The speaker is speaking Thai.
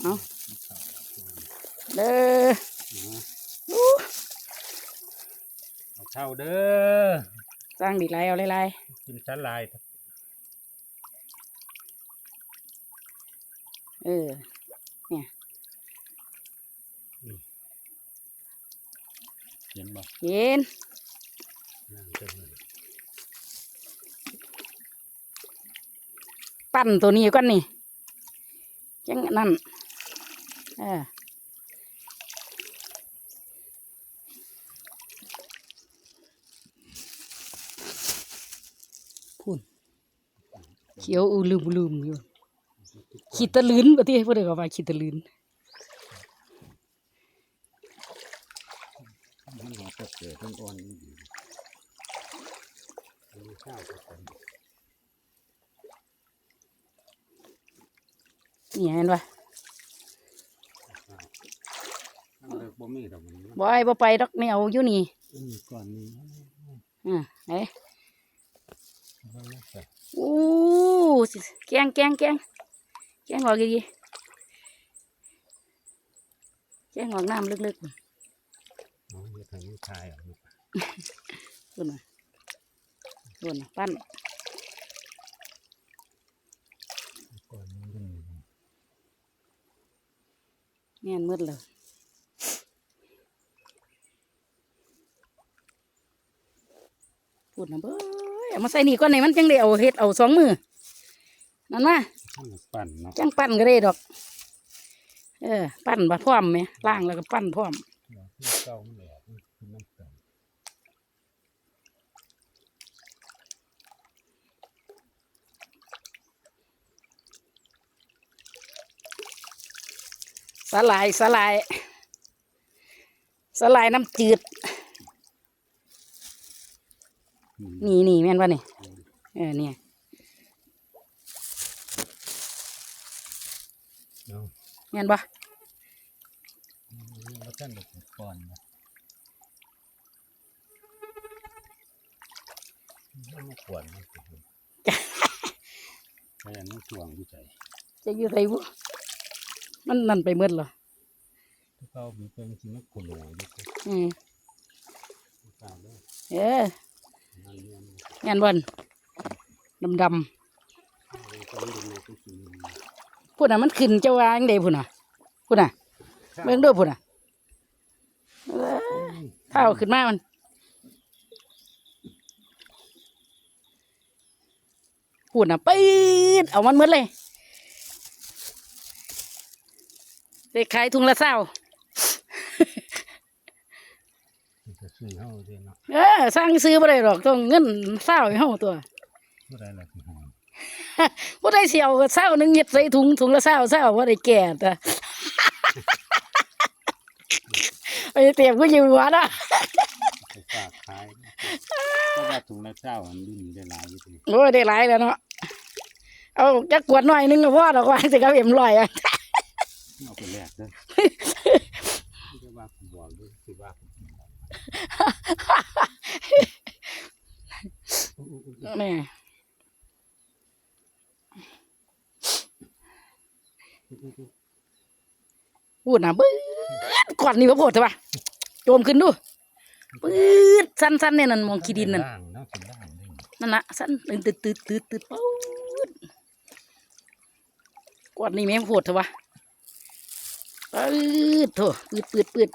เอาเด้ออู้เอาเข้าเด้อสร้างดีไรเอาไรกินสาลายๆเออเห็นบ่เย็นนั่งเต็มเลยปั้นตัวนี้ก่อนนี่จังนั่น เออพูนเขียวอูลืมลืมอยู่ขีดตะลืนปะที่พูดได้ก็ว่าขีดตะลืนมันหัวตะเกียบมันอ่อนนี่ดีอันนี้ข้าวก็เป็นนี่เห็นปะ ข้าวเลิก บ่มีดอกมันบ่ไอ้บ่ไปดอกนี่เอาอยู่นี่อืมก่อนนี้อ่าเอ้มันไม่ใส่อู้สิแกงแกงแกงแกงออกดีๆแกงออกน้ำลึกน้องจะทำให้ชายออกมาๆคุณน่ะคุณน่ะปั้นก่อนนี้มันแม่นมืดเลย พูดนะเบ้ยเอามาใส่นี่ก่อนไหนมันจังได้เอาเฮ็ดเอาสองมือนั่นมาทำปั่นเนาะจังปั้นก็ได้ดอก เออ ปั้นบะพร้อมไหมล่างแล้วก็ปั้นพร้อมเดี๋ยวที่เก้ามันแหลกมันคือน้ำตาลสลายสลายสลายน้ำจืดอืม นี่นี่แม่นป่ะนี่เออเนี่ยเนาะแม่นป่ะแล้วท่านเด็กก่อนนะมันมาขวนมันสิพยายามต้องช่วงวิจัยจะอยู่ไรบุมันนั่นไปเมื่อเหรอถ้าเขามีเป็นสิมันกุโลอยู่ก็อืมตามเลยเออ นั่นเนี่ยมันแม่นบ่นดำดก็ไม่รู้ก็คือำพูดน่ะมันขึ้นเจ้าวาจังเดพูดน่ะพูดน่ะเบิ่งเด้วยพูดน่ะเอ้ยข้าวขึ้นมามันพูดน่ะปี๊ดเอามันหมดเลยได้ขายถุงละเศร้า จะซื้อเฮาเด้เนาะเออสร้างซื้อบ่ได้หรอกต้องเงินเศร้าให้เฮาตัวบ่ได้ละคือหอมบ่ได้เสียวก็เศร้าหนึงเย็ดใส่ถุงถุงละเศร้าเศร้าบ่ได้แก่แต่ไปเตรียมก็อยู่หัวนะไปฝากขายเพราะว่าถุงละเจ้าอันนี้มีได้หลายอยู่ติโอ้ยได้หลายแล้วเนาะเอาจักขวดหน่อยหนึงก็พอดอกว่าสิครับเอ็มลอยอะเอาไปแลกเด้อจะว่าผมบอกด้วยสิว่าผม แม่พูดนะปื๊ดก่อนนี่บ่โพดใช่ปะโจมขึ้นดูปื๊ดสั้นๆเนี่ยนั่นมองขี้ดินนั่นล่างเนาะเป็นล่างเด้นั่นนะสั้นตืดตืดตืดตืดปื๊ดกวาดนี่แม่งโพดใช่ปะปื๊ดโถปืดปืดปืด